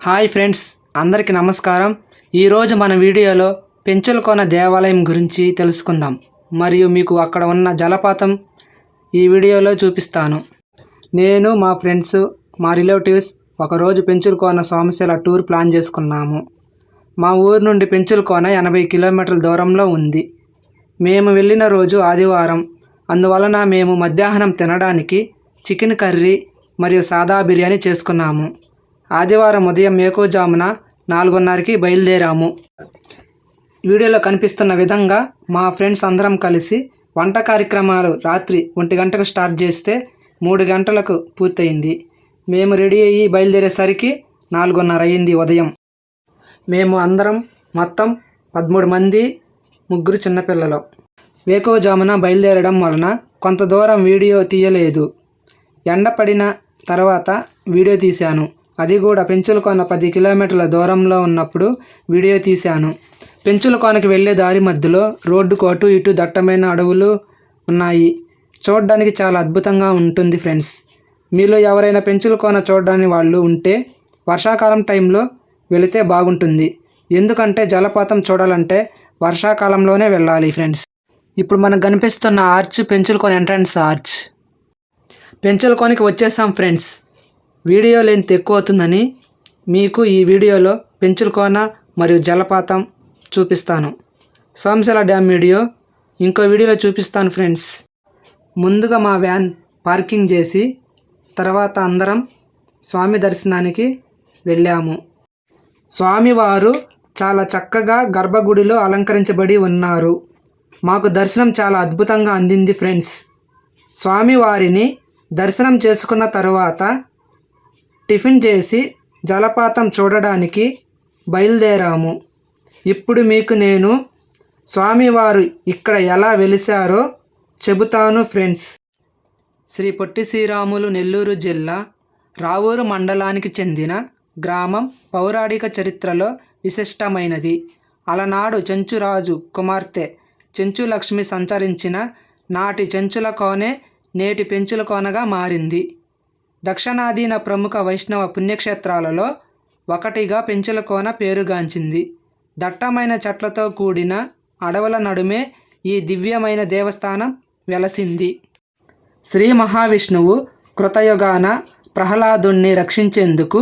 Hi friends అందరికీ నమస్కారం. ఈరోజు మన వీడియోలో పెంచులకోన దేవాలయం గురించి తెలుసుకుందాం. మరియు మీకు అక్కడ ఉన్న జలపాతం ఈ వీడియోలో చూపిస్తాను. నేను మా ఫ్రెండ్స్ మా రిలేటివ్స్ ఒకరోజు పెంచులకోన సోమశిల టూర్ ప్లాన్ చేసుకున్నాము. మా ఊరు నుండి పెంచులకోన ఎనభై కిలోమీటర్ల దూరంలో ఉంది. మేము వెళ్ళిన రోజు ఆదివారం. అందువలన మేము మధ్యాహ్నం తినడానికి చికెన్ కర్రీ మరియు సాదా బిర్యానీ చేసుకున్నాము. ఆదివారం ఉదయం మేకోజామున నాలుగున్నరకి బయలుదేరాము. వీడియోలో కనిపిస్తున్న విధంగా మా ఫ్రెండ్స్ అందరం కలిసి వంట కార్యక్రమాలు రాత్రి ఒంటి గంటకు స్టార్ట్ చేస్తే మూడు గంటలకు పూర్తయింది. మేము రెడీ అయ్యి బయలుదేరేసరికి నాలుగున్నర అయింది ఉదయం. మేము అందరం మొత్తం పదమూడు మంది ముగ్గురు చిన్నపిల్లలు. వేకోజామున బయలుదేరడం వలన కొంత దూరం వీడియో తీయలేదు. ఎండ పడిన తర్వాత వీడియో తీశాను. అది కూడా పెంచులకోన పది కిలోమీటర్ల దూరంలో ఉన్నప్పుడు వీడియో తీశాను. పెంచులకోనకి వెళ్ళే దారి మధ్యలో రోడ్డుకు అటు ఇటు దట్టమైన అడవులు ఉన్నాయి. చూడడానికి చాలా అద్భుతంగా ఉంటుంది ఫ్రెండ్స్. మీలో ఎవరైనా పెంచులకోన చూడడానికి వాళ్ళు ఉంటే వర్షాకాలం టైంలో వెళితే బాగుంటుంది. ఎందుకంటే జలపాతం చూడాలంటే వర్షాకాలంలోనే వెళ్ళాలి ఫ్రెండ్స్. ఇప్పుడు మనకు కనిపిస్తున్న ఆర్చ్ పెంచులకోన ఎంట్రన్స్ ఆర్చ్. పెంచులకోనికి వచ్చేసాం ఫ్రెండ్స్. వీడియో లెంత్ ఎక్కువ అవుతుందని మీకు ఈ వీడియోలో పెంచులకోన మరియు జలపాతం చూపిస్తాను. Somasila dam video. ఇంకో వీడియోలో చూపిస్తాను ఫ్రెండ్స్. ముందుగా మా వ్యాన్ పార్కింగ్ చేసి తర్వాత అందరం స్వామి దర్శనానికి వెళ్ళాము. స్వామివారు చాలా చక్కగా గర్భగుడిలో అలంకరించబడి ఉన్నారు. మాకు దర్శనం చాలా అద్భుతంగా అందింది ఫ్రెండ్స్. స్వామివారిని దర్శనం చేసుకున్న తరువాత టిఫిన్ చేసి జలపాతం చూడడానికి బయలుదేరాము. ఇప్పుడు మీకు నేను స్వామివారు ఇక్కడ ఎలా వెలిశారో చెబుతాను ఫ్రెండ్స్. శ్రీ పొట్టి శ్రీరాములు నెల్లూరు జిల్లా రావూరు మండలానికి చెందిన గ్రామం పౌరాణిక చరిత్రలో విశిష్టమైనది. అలనాడు చెంచురాజు కుమార్తె చెంచులక్ష్మి సంచరించిన నాటి చెంచుల కోనే నేటి పెంచుల కోనగా మారింది. దక్షిణాదీన ప్రముఖ వైష్ణవ పుణ్యక్షేత్రాలలో ఒకటిగా పెంచలకోన పేరుగాంచింది. దట్టమైన చెట్లతో కూడిన అడవుల నడుమే ఈ దివ్యమైన దేవస్థానం వెలసింది. శ్రీ మహావిష్ణువు కృతయుగాన ప్రహ్లాదుణ్ణి రక్షించేందుకు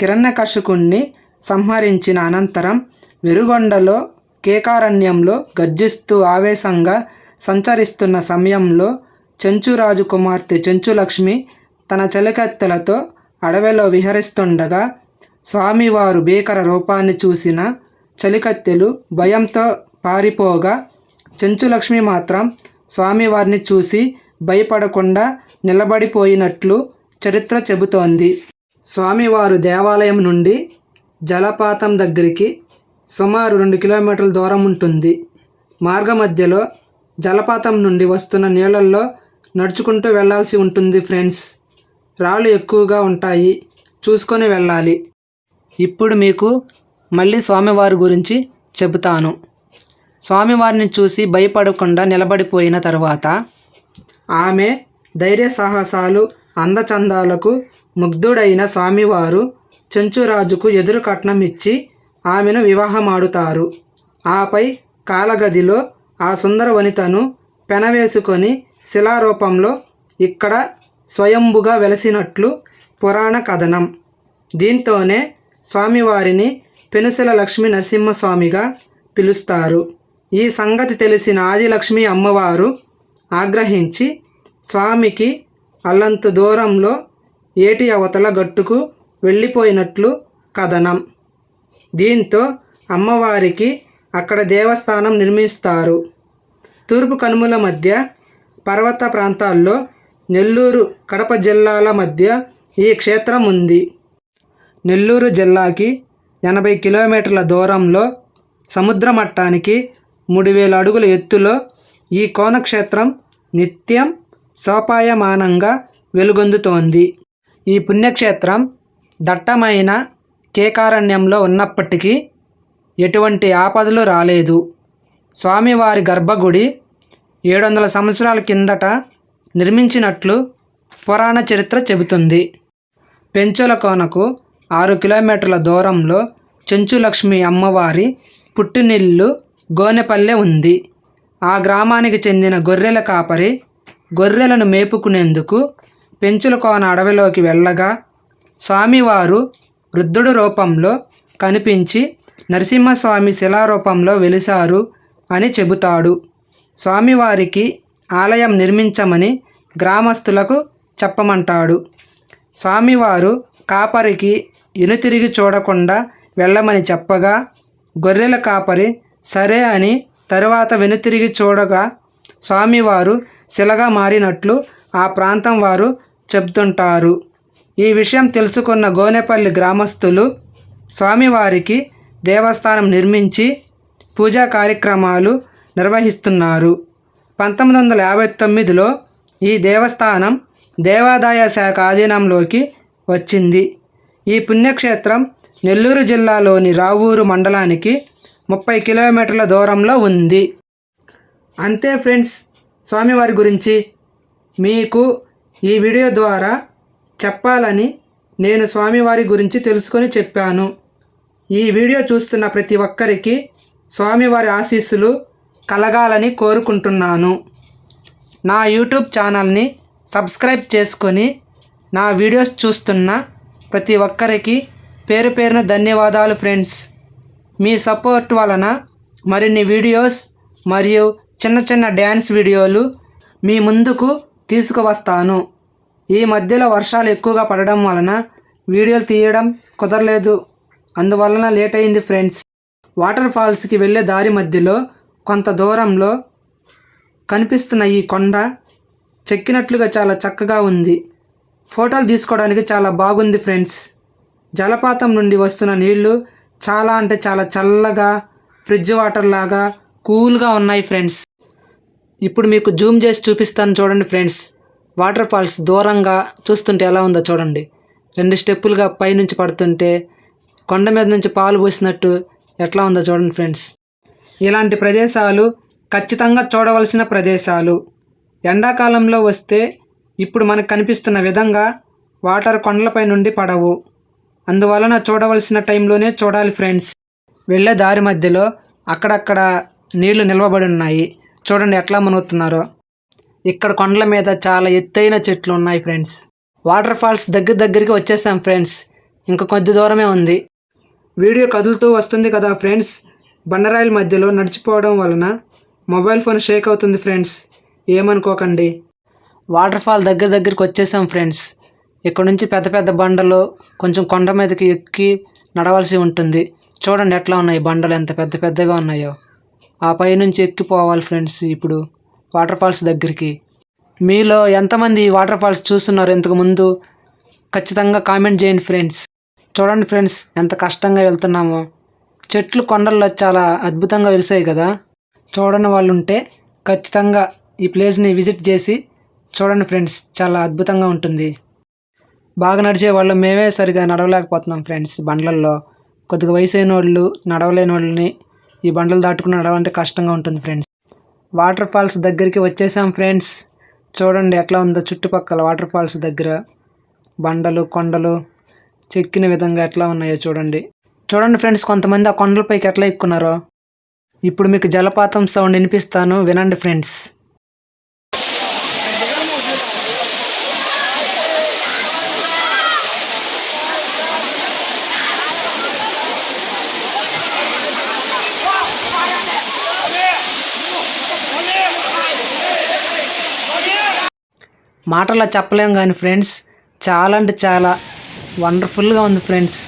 కిరణ్యకర్షకుణ్ణి సంహరించిన అనంతరం వెరుగొండలో కేకారణ్యంలో గర్జిస్తూ ఆవేశంగా సంచరిస్తున్న సమయంలో చెంచురాజు కుమార్తె చెంచులక్ష్మి తన చెలికత్తెలతో అడవిలో విహరిస్తుండగా స్వామివారు భీకర రూపాన్ని చూసిన చలికత్తెలు భయంతో పారిపోగా చెంచులక్ష్మి మాత్రం స్వామివారిని చూసి భయపడకుండా నిలబడిపోయినట్లు చరిత్ర చెబుతోంది. స్వామివారు దేవాలయం నుండి జలపాతం దగ్గరికి సుమారు రెండు కిలోమీటర్ల దూరం ఉంటుంది. మార్గ మధ్యలో జలపాతం నుండి వస్తున్న నీళ్ళల్లో నడుచుకుంటూ వెళ్ళాల్సి ఉంటుంది ఫ్రెండ్స్. రాళ్ళు ఎక్కువగా ఉంటాయి. చూసుకొని వెళ్ళాలి. ఇప్పుడు మీకు మళ్ళీ స్వామివారి గురించి చెబుతాను. స్వామివారిని చూసి భయపడకుండా నిలబడిపోయిన తర్వాత ఆమె ధైర్య సాహసాలు అందచందాలకు ముగ్ధుడైన స్వామివారు చెంచురాజుకు ఎదురు కట్నం ఇచ్చి ఆమెను వివాహమాడుతారు. ఆపై కాలగదిలో ఆ సుందర వనితను పెనవేసుకొని శిలారూపంలో ఇక్కడ స్వయంభుగా వెలసినట్లు పురాణ కథనం. దీంతోనే స్వామివారిని పెనుసల లక్ష్మీ నరసింహస్వామిగా పిలుస్తారు. ఈ సంగతి తెలిసిన ఆదిలక్ష్మి అమ్మవారు ఆగ్రహించి స్వామికి అల్లంత దూరంలో ఏటి అవతల గట్టుకు వెళ్ళిపోయినట్లు కథనం. దీంతో అమ్మవారికి అక్కడ దేవస్థానం నిర్మిస్తారు. తూర్పు కనుమల మధ్య పర్వత ప్రాంతాల్లో నెల్లూరు కడప జిల్లాల మధ్య ఈ క్షేత్రం ఉంది. నెల్లూరు జిల్లాకి ఎనభై కిలోమీటర్ల దూరంలో సముద్ర మట్టానికి మూడు వేల అడుగుల ఎత్తులో ఈ కోనక్షేత్రం నిత్యం సోపాయమానంగా వెలుగొందుతోంది. ఈ పుణ్యక్షేత్రం దట్టమైన కేకారణ్యంలో ఉన్నప్పటికీ ఎటువంటి ఆపదలు రాలేదు. స్వామివారి గర్భగుడి ఏడు వందల సంవత్సరాల కిందట నిర్మించినట్లు పురాణ చరిత్ర చెబుతుంది. పెంచులకోనకు ఆరు కిలోమీటర్ల దూరంలో చెంచులక్ష్మి అమ్మవారి పుట్టినిల్లు గోనెపల్లె ఉంది. ఆ గ్రామానికి చెందిన గొర్రెల కాపరి గొర్రెలను మేపుకునేందుకు పెంచులకోన అడవిలోకి వెళ్ళగా స్వామివారు వృద్ధుడు రూపంలో కనిపించి నరసింహస్వామి శిలారూపంలో వెలిశారు అని చెబుతాడు. స్వామివారికి ఆలయం నిర్మించమని గ్రామస్తులకు చెప్పమంటాడు. స్వామివారు కాపరికి ఇనుతిరిగి చూడకుండా వెళ్ళమని చెప్పగా గొర్రెల కాపరి సరే అని తరువాత వెనుతిరిగి చూడగా స్వామివారు శిలగా మారినట్లు ఆ ప్రాంతం వారు చెప్తుంటారు ఈ విషయం తెలుసుకున్న గోనెపల్లి గ్రామస్తులు స్వామివారికి దేవస్థానం నిర్మించి పూజా కార్యక్రమాలు నిర్వహిస్తున్నారు. పంతొమ్మిది వందల యాభై తొమ్మిదిలో ఈ దేవస్థానం దేవాదాయ శాఖ ఆధీనంలోకి వచ్చింది. ఈ పుణ్యక్షేత్రం నెల్లూరు జిల్లాలోని రావూరు మండలానికి ముప్పై కిలోమీటర్ల దూరంలో ఉంది. అంతే ఫ్రెండ్స్ స్వామివారి గురించి మీకు ఈ వీడియో ద్వారా చెప్పాలని నేను స్వామివారి గురించి తెలుసుకొని చెప్పాను. ఈ వీడియో చూస్తున్న ప్రతి ఒక్కరికి స్వామివారి ఆశీస్సులు కలగాలని కోరుకుంటున్నాను. నా యూట్యూబ్ ఛానల్ని సబ్స్క్రైబ్ చేసుకొని నా వీడియోస్ చూస్తున్న ప్రతి ఒక్కరికి పేరు పేరున ధన్యవాదాలు ఫ్రెండ్స్. మీ సపోర్ట్ వలన మరిన్ని వీడియోస్ మరియు చిన్న చిన్న డ్యాన్స్ వీడియోలు మీ ముందుకు తీసుకువస్తాను. ఈ మధ్యలో వర్షాలు ఎక్కువగా పడడం వలన వీడియోలు తీయడం కుదరలేదు. అందువలన లేట్ అయింది ఫ్రెండ్స్. వాటర్ ఫాల్స్కి వెళ్ళే దారి మధ్యలో కొంత దూరంలో కనిపిస్తున్న ఈ కొండ చెక్కినట్లుగా చాలా చక్కగా ఉంది. ఫోటోలు తీసుకోవడానికి చాలా బాగుంది ఫ్రెండ్స్. జలపాతం నుండి వస్తున్న నీళ్ళు చాలా అంటే చాలా చల్లగా ఫ్రిడ్జ్ వాటర్ లాగా కూల్గా ఉన్నాయి ఫ్రెండ్స్. ఇప్పుడు మీకు జూమ్ చేసి చూపిస్తాను చూడండి ఫ్రెండ్స్. వాటర్ ఫాల్స్ దూరంగా చూస్తుంటే ఎలా ఉందో చూడండి. రెండు స్టెప్పులుగా పైనుంచి పడుతుంటే కొండ మీద నుంచి పాలు పోసినట్టు ఎట్లా ఉందో చూడండి ఫ్రెండ్స్. ఇలాంటి ప్రదేశాలు ఖచ్చితంగా చూడవలసిన ప్రదేశాలు. ఎండాకాలంలో వస్తే ఇప్పుడు మనకు కనిపిస్తున్న విధంగా వాటర్ కొండలపై నుండి పడవు. అందువలన చూడవలసిన టైంలోనే చూడాలి ఫ్రెండ్స్. వెళ్ళే దారి మధ్యలో అక్కడక్కడ నీళ్ళు నిల్వబడి ఉన్నాయి. చూడండి ఎట్లా మునుగుతున్నారో. ఇక్కడ కొండల మీద చాలా ఎత్తైన చెట్లు ఉన్నాయి ఫ్రెండ్స్. వాటర్ ఫాల్స్ దగ్గర దగ్గరికి వచ్చేసాం ఫ్రెండ్స్. ఇంకా కొద్ది దూరమే ఉంది. వీడియో కదులుతూ వస్తుంది కదా ఫ్రెండ్స్. బండరాయిల మధ్యలో నడిచిపోవడం వలన మొబైల్ ఫోన్ షేక్ అవుతుంది ఫ్రెండ్స్. ఏమనుకోకండి. వాటర్ ఫాల్ దగ్గర దగ్గరికి వచ్చేసాం ఫ్రెండ్స్. ఇక్కడ నుంచి పెద్ద పెద్ద బండలు కొంచెం కొండ మీదకి ఎక్కి నడవలసి ఉంటుంది. చూడండి ఎట్లా ఉన్నాయి బండలు ఎంత పెద్ద పెద్దగా ఉన్నాయో. ఆ పై నుంచి ఎక్కిపోవాలి ఫ్రెండ్స్ ఇప్పుడు వాటర్ ఫాల్స్ దగ్గరికి. మీలో ఎంతమంది ఈ వాటర్ ఫాల్స్ చూస్తున్నారు ఇంతకు ముందు? ఖచ్చితంగా కామెంట్ చేయండి ఫ్రెండ్స్. చూడండి ఫ్రెండ్స్ ఎంత కష్టంగా వెళ్తున్నామో. చెట్లు కొండల్లో చాలా అద్భుతంగా వెలిసాయి కదా. చూడని వాళ్ళు ఉంటే ఖచ్చితంగా ఈ ప్లేస్ని విజిట్ చేసి చూడండి ఫ్రెండ్స్ చాలా అద్భుతంగా ఉంటుంది. బాగా నడిచే వాళ్ళు మేమే సరిగా నడవలేకపోతున్నాం ఫ్రెండ్స్ బండ్లల్లో. కొద్దిగా వయసు అయిన వాళ్ళు నడవలేని వాళ్ళని ఈ బండ్లు దాటుకుని నడవాలంటే కష్టంగా ఉంటుంది ఫ్రెండ్స్. వాటర్ ఫాల్స్ దగ్గరికి వచ్చేసాం ఫ్రెండ్స్. చూడండి ఎట్లా ఉందో చుట్టుపక్కల వాటర్ ఫాల్స్ దగ్గర. బండలు కొండలు చెక్కిన విధంగా ఎట్లా ఉన్నాయో చూడండి. చూడండి ఫ్రెండ్స్ కొంతమంది ఆ కొండలపైకి ఎట్లా ఎక్కున్నారో ఇప్పుడు మీకు జలపాతం సౌండ్ వినిపిస్తాను వినండి ఫ్రెండ్స్. మాటల్లో చెప్పలేం కానీ ఫ్రెండ్స్ చాలా అంటే చాలా వండర్ఫుల్గా ఉంది ఫ్రెండ్స్.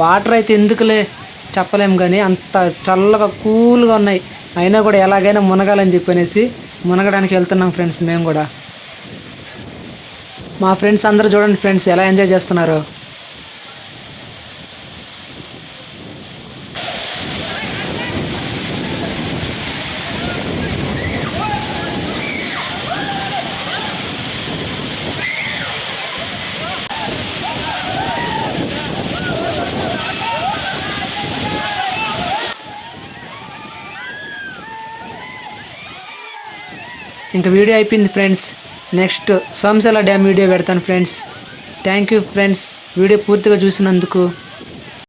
వాటర్ అయితే ఎందుకులే చెప్పలేం కానీ అంత చల్లగా కూల్గా ఉన్నాయి. అయినా కూడా ఎలాగైనా మునగాలని చెప్పనేసి మునగడానికి వెళ్తున్నాం ఫ్రెండ్స్ మేము కూడా. మా ఫ్రెండ్స్ అందరూ చూడండి ఫ్రెండ్స్ ఎలా ఎంజాయ్ చేస్తున్నారు? ఇంకా వీడియో అయిపోయింది friends. Next Somasila dam video పెడతాను friends. Thank you friends video పూర్తిగా చూసినందుకు